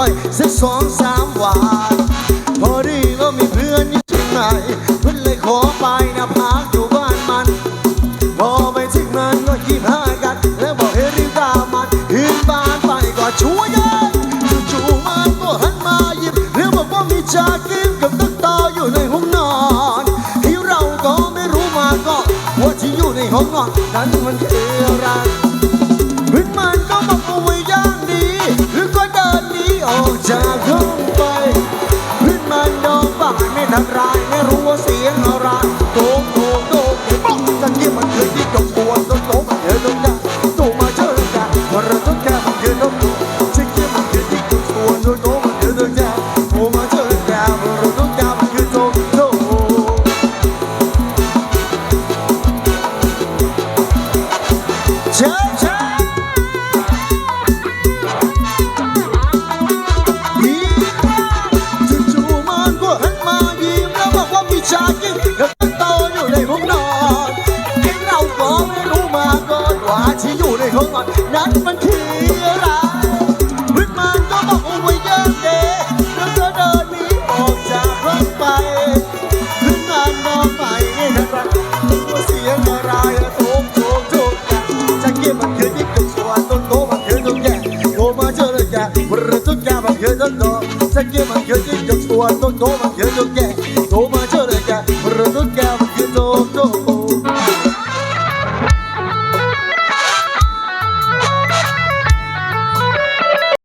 ร้อยสักสองสามวันพอดีก็มีเพื่อนอยู่ที่ไหนเพื่อนเลยขอไปนะพักอยู่บ้านมัน พอไปถึงมันก็ขีบหายกัน แล้วบอกให้รีบตามมันขึ้นบ้านไปก็ช่วยกันจู่ๆมันก็หันมาหยิบแล้วบอกว่ามีชากินกับตุ๊กตาอยู่ในห้องนอนที่เราก็ไม่รู้มาก็ว่าที่อยู่ในห้องนอนนั้นมันคืออะไร นไม่ร้ายไม่รู้ว่าเสียงอะไรโตกโตกโตกป๊อกตะกี้มันเคยที่จงปวดโตกโตกมันเยอะตรงนั้นโตมาเจอกันวันเราต้องแค่มันเยอะตรงนู้นตะกี้มันเคยที่จงปวดโตกโตมันเยอะตรงนั้นโตมาเจอกันวันเราต้องแค่มันเยอะตรงนู้นเชิญ แล้วบอกว่ามีชากินกับโตอยู่ในห้องนอนไอ้เราก็ไม่รู้มาก่อนว่าที่อยู่ในห้องนอนนั้นมันคืออะไรเพื่อนมันก็บอกเอาไว้อยังเดแล้วก็เดินหนีออกจากห้องไปเพื่อนมันมองไปไม่ทันไรว่าเสียงอะไรอะโถมโถมโถมจะเก็บมันคือยิ่งกับสวนต้นโตมันคือต้นแก่โตมาเจอเลยแกวันต้นแก่มันคือต้นโตจะเก็บมันคือยิ่งกับสวนต้นโตมันคือต้นแก่